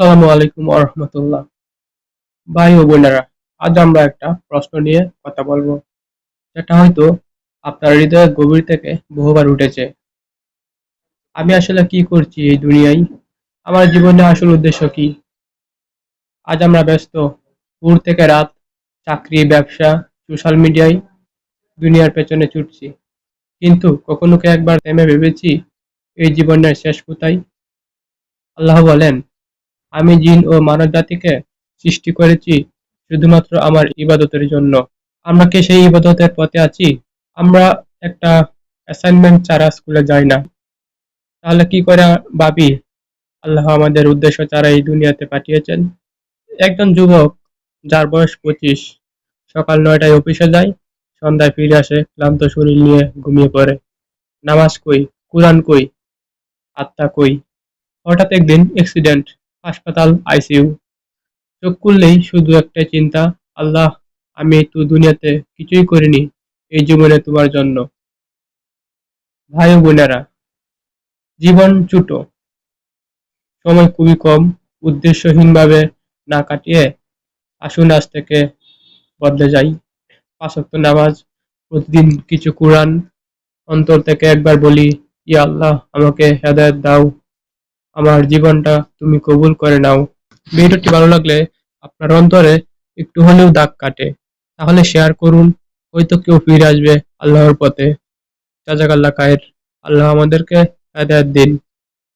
আসসালামু আলাইকুম আরহামতুল্লাহ ভাই ও বোনেরা, আজ আমরা একটা প্রশ্ন নিয়ে কথা বলব। যেটা হয়তো আপনার হৃদয়ের গভীর থেকে বহুবার উঠেছে। আমি আসলে কি করছি এই দুনিয়ায়? আমার জীবনে আসল উদ্দেশ্য কি? আজ আমরা ব্যস্ত, ভোর থেকে রাত, চাকরি, ব্যবসা সোশ্যাল মিডিয়ায় দুনিয়ার পেছনে ছুটছি। কিন্তু কখনো কি একবার থেমে ভেবেছি এই জীবনের শেষ কোথায়? আল্লাহ বলেন আমি জিন ও মানব জাতিকে সৃষ্টি করেছি শুধুমাত্র আমার ইবাদতের জন্য। আমরা কি সেই ইবাদতের পথে আছি? আমরা একটা অ্যাসাইনমেন্ট ছাড়া স্কুলে যাই না। তাহলে কি করে ভাবি? আল্লাহ আমাদের উদ্দেশ্য ছাড়া এই দুনিয়াতে পাঠিয়েছেন। একজন যুবক, যার বয়স পঁচিশ, সকাল নয়টায় অফিসে যায়, সন্ধ্যায় ফিরে আসে, ক্লান্ত শরীর নিয়ে ঘুমিয়ে পড়ে। নামাজ কই? কোরআন কই? আত্মা কই? হঠাৎ একদিন অ্যাক্সিডেন্ট হাসপাতাল, আইসিইউ। চোখ খুললেই শুধু একটা চিন্তা, আল্লাহ, আমি তো দুনিয়াতে কিছুই করিনি এই জীবনে তোমার জন্য। ভাই বোনেরা জীবন ছোট। সময় খুবই কম, উদ্দেশ্যহীনভাবে না কাটিয়ে আসুন আজ থেকে বদলে যাই। পাঁচ ওয়াক্ত নামাজ, প্রতিদিন কিছু কোরআন, অন্তর থেকে একবার বলি, ইয়া আল্লাহ, আমাকে হেদায়েত দাও। আমার জীবনটা তুমি কবুল করে নাও। ভিডিওটি ভালো লাগলে আপনার অন্তরে একটু হলেও দাগ কাটে। তাহলে শেয়ার করুন, হয়তো কেউ ফিরে আসবে আল্লাহর পথে। জাজাকাল্লা কায়ের আল্লাহ আমাদেরকে হেদায়েত দিন।